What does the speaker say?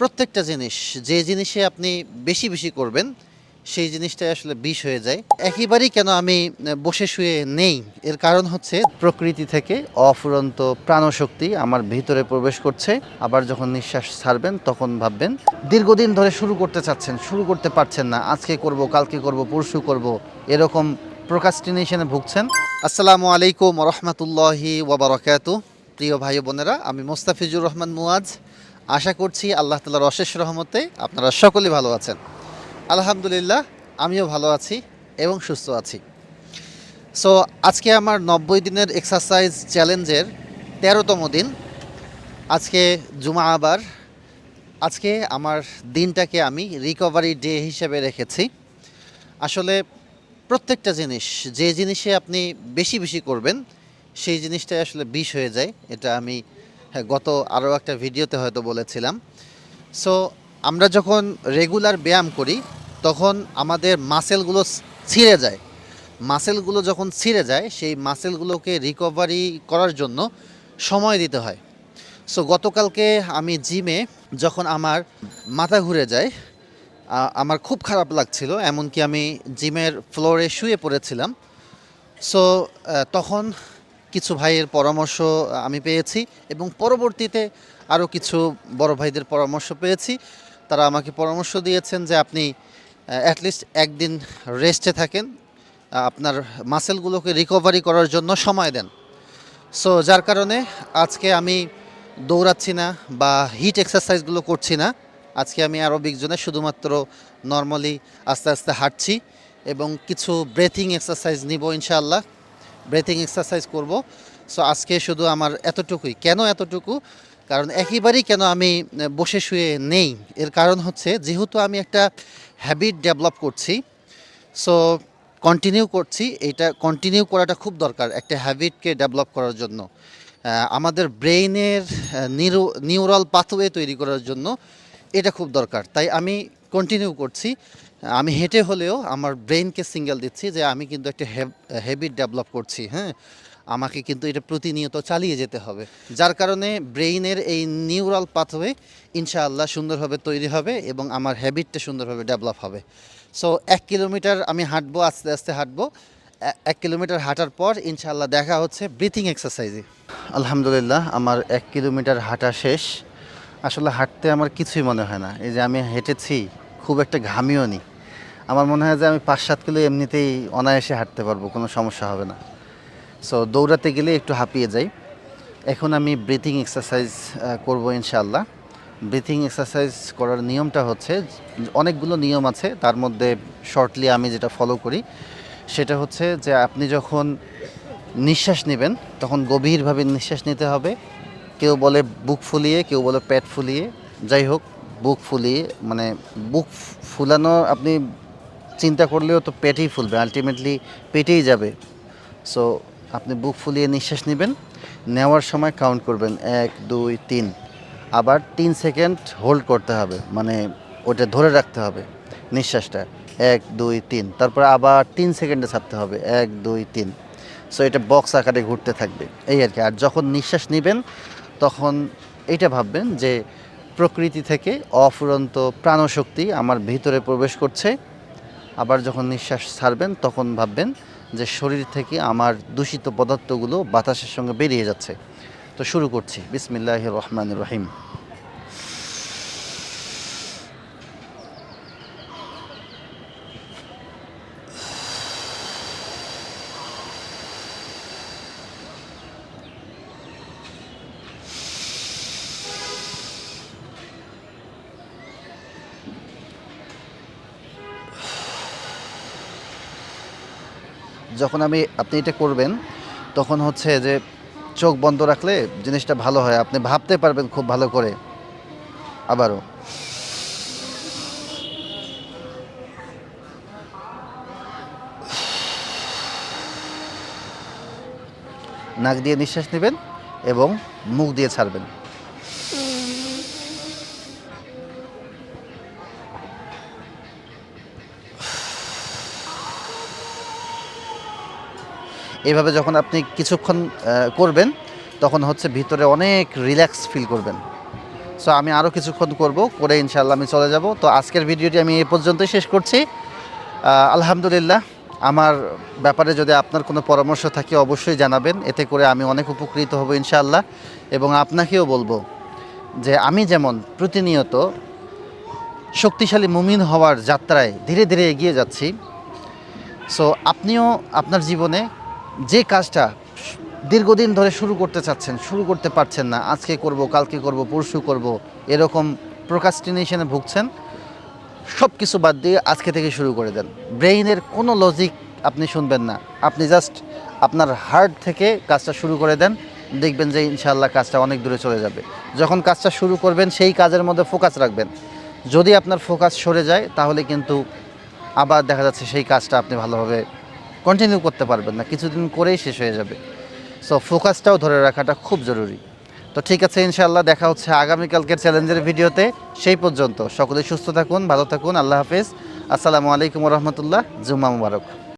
প্রত্যেকটা জিনিস, যে জিনিসে আপনি বেশি বেশি করবেন, সেই জিনিসটাই আসলে বিষ হয়ে যায়। একেবারেই কেন আমি বসে শুয়ে নেই, এর কারণ হচ্ছে প্রকৃতি থেকে অফুরন্ত প্রাণশক্তি আমার ভিতরে প্রবেশ করছে। আবার যখন নিঃশ্বাস ছাড়বেন, তখন ভাববেন, দীর্ঘদিন ধরে শুরু করতে চাচ্ছেন, শুরু করতে পারছেন না, আজকে করব, কালকে করব, পরশু করব। এরকম প্রোকাস্টিনেশনে ভুগছেন। আসসালামু আলাইকুম রহমতুল্লাহি ওবরাকাতু প্রিয় ভাই বোনেরা, আমি মোস্তাফিজুর রহমান মুয়াজ। আশা করছি আল্লাহ তালার অশেষ রহমতে আপনারা সকলে ভালো আছেন। আলহামদুলিল্লাহ, আমিও ভালো আছি এবং সুস্থ আছি। সো আজকে আমার নব্বই দিনের এক্সারসাইজ চ্যালেঞ্জের তেরোতম দিন। আজকে জুমা আবার। আজকে আমার দিনটাকে আমি রিকভারি ডে হিসেবে রেখেছি। আসলে প্রত্যেকটা জিনিস, যে জিনিসে আপনি বেশি বেশি করবেন, সেই জিনিসটাই আসলে বিষ হয়ে যায়, এটা আমি হ্যাঁ, গত আরও একটা ভিডিওতে হয়তো বলেছিলাম। সো আমরা যখন রেগুলার ব্যায়াম করি তখন আমাদের মাসেলগুলো ছিঁড়ে যায়। মাসেলগুলো যখন ছিঁড়ে যায় সেই মাসেলগুলোকে রিকভারি করার জন্য সময় দিতে হয়। সো গতকালকে আমি জিমে যখন আমার মাথা ঘুরে যায় আমার খুব খারাপ লাগছিল এমনকি আমি জিমের ফ্লোরে শুয়ে পড়েছিলাম। সো তখন কিছু ভাইয়ের পরামর্শ আমি পেয়েছি এবং পরবর্তীতে আরও কিছু বড় ভাইদের পরামর্শ পেয়েছি। তারা আমাকে পরামর্শ দিয়েছেন যে আপনি অ্যাটলিস্ট একদিন রেস্টে থাকেন আপনার মাসেলগুলোকে রিকভারি করার জন্য সময় দেন। সো যার কারণে আজকে আমি দৌড়াচ্ছি না বা হিট এক্সারসাইজগুলো করছি না। আজকে আমি আরবিক জোনে শুধুমাত্র নর্মালি আস্তে আস্তে হাঁটছি এবং কিছু ব্রেথিং এক্সারসাইজ নিব ইনশাআল্লাহ। ব্রেথিং এক্সারসাইজ করব। সো আজকে শুধু আমার এতটুকুই। কেন এতটুকু? কারণ একেবারেই কেন আমি বসে শুয়ে নেই? এর কারণ হচ্ছে, যেহেতু আমি একটা হ্যাবিট ডেভেলপ করছি সো কন্টিনিউ করছি, এটা কন্টিনিউ করাটা খুব দরকার, একটা হ্যাবিটকে ডেভেলপ করার জন্য। আমাদের ব্রেইনের নিউরাল পাথওয়ে তৈরি করার জন্য এটা খুব দরকার। তাই আমি কন্টিনিউ করছি। আমি হেঁটে হলেও আমার ব্রেইনকে সিঙ্গেল দিচ্ছি যে আমি কিন্তু একটা হ্যাবিট ডেভেলপ করছি হ্যাঁ? আমাকে কিন্তু এটা প্রতিনিয়ত চালিয়ে যেতে হবে। যার কারণে ব্রেইনের এই নিউরাল পাথওয়ে ইনশাআল্লাহ সুন্দরভাবে তৈরি হবে এবং আমার হ্যাবিটটা সুন্দরভাবে ডেভেলপ হবে। সো এক কিলোমিটার আমি হাঁটবো, আস্তে আস্তে হাঁটবো। এক কিলোমিটার হাঁটার পর ইনশাআল্লাহ দেখা হচ্ছে ব্রিথিং এক্সারসাইজে আলহামদুলিল্লাহ, আমার এক কিলোমিটার হাঁটা শেষ। আসলে হাঁটতে আমার কিছুই মনে হয় না। এই যে আমি হেঁটেছি, খুব একটা ঘামিও নি। আমার মনে হয় যে আমি পাঁচ সাত কিলো এমনিতেই অনায়াসে হাঁটতে পারব, কোনো সমস্যা হবে না। সো দৌড়াতে গেলে একটু হাঁপিয়ে যাই। এখন আমি ব্রিথিং এক্সারসাইজ করব ইনশাআল্লাহ। ব্রিথিং এক্সারসাইজ করার নিয়মটা হচ্ছে, অনেকগুলো নিয়ম আছে, তার মধ্যে শর্টলি আমি যেটা ফলো করি, সেটা হচ্ছে যে আপনি যখন নিঃশ্বাস নেবেন, তখন গভীরভাবে নিঃশ্বাস নিতে হবে। কেউ বলে বুক ফুলিয়ে, কেউ বলে পেট ফুলিয়ে, যাই হোক, বুক ফুলিয়ে মানে বুক ফুলানো আপনি চিন্তা করলেও তো পেটেই ফুলবে আলটিমেটলি পেটেই যাবে। সো আপনি বুক ফুলিয়ে নিঃশ্বাস নেবেন, নেওয়ার সময় কাউন্ট করবেন, এক, দুই, তিন। আবার তিন সেকেন্ড হোল্ড করতে হবে মানে ওটা ধরে রাখতে হবে নিঃশ্বাসটা, এক, দুই, তিন। তারপর আবার তিন সেকেন্ডে ছাড়তে হবে, এক, দুই, তিন। সো এটা বক্স আকারে ঘুরতে থাকবে, এই আর কি। আর যখন নিঃশ্বাস নেবেন, তখন এটা ভাববেন যে প্রকৃতি থেকে অফুরন্ত প্রাণশক্তি আমার ভিতরে প্রবেশ করছে। আবার যখন নিঃশ্বাস ছাড়বেন, তখন ভাববেন যে শরীর থেকে আমার দূষিত পদার্থগুলো বাতাসের সঙ্গে বেরিয়ে যাচ্ছে। তো শুরু করছি। বিসমিল্লাহ রহমান রহিম। যখন আমি, আপনি এটা করবেন, তখন হচ্ছে যে চোখ বন্ধ রাখলে জিনিসটা ভালো হয়। আপনি ভাবতে পারবেন খুব ভালো করে। আবারও। নাক দিয়ে নিঃশ্বাস নেবেন এবং মুখ দিয়ে ছাড়বেন। এইভাবে যখন আপনি কিছুক্ষণ করবেন, তখন হচ্ছে ভিতরে অনেক রিল্যাক্স ফিল করবেন। সো আমি আরও কিছুক্ষণ করব, করে ইনশাল্লাহ আমি চলে যাব। তো আজকের ভিডিওটি আমি এ পর্যন্তই শেষ করছি। আলহামদুলিল্লাহ, আমার ব্যাপারে যদি আপনার কোনো পরামর্শ থাকে অবশ্যই জানাবেন। এতে করে আমি অনেক উপকৃত হব ইনশাআল্লাহ। এবং আপনাকেও বলব যে আমি যেমন প্রতিনিয়ত শক্তিশালী মুমিন হওয়ার যাত্রায় ধীরে ধীরে এগিয়ে যাচ্ছি সো আপনিও আপনার জীবনে যে কাজটা দীর্ঘদিন ধরে শুরু করতে চাচ্ছেন, শুরু করতে পারছেন না, আজকে করব, কালকে করব, পরশু করব, এরকম প্রোকাস্টিনেশনে ভুগছেন সব কিছু বাদ দিয়ে আজকে থেকে শুরু করে দেন। ব্রেইনের কোনো লজিক আপনি শুনবেন না। আপনি জাস্ট আপনার হার্ট থেকে কাজটা শুরু করে দেন, দেখবেন যে ইনশাআল্লাহ কাজটা অনেক দূরে চলে যাবে। যখন কাজটা শুরু করবেন, সেই কাজের মধ্যে ফোকাস রাখবেন। যদি আপনার ফোকাস সরে যায়, তাহলে কিন্তু আবার দেখা যাচ্ছে সেই কাজটা আপনি ভালোভাবে কন্টিনিউ করতে পারবেন না, কিছুদিন করেই শেষ হয়ে যাবে। সো ফোকাসটাও ধরে রাখাটা খুব জরুরি। তো ঠিক আছে, ইনশাআল্লাহ দেখা হচ্ছে আগামীকালকের চ্যালেঞ্জের ভিডিওতে। সেই পর্যন্ত সকলে সুস্থ থাকুন, ভালো থাকুন, আল্লাহ হাফিজ। আসসালামু আলাইকুম রহমতুল্লাহ, জুম্মা মুবারক।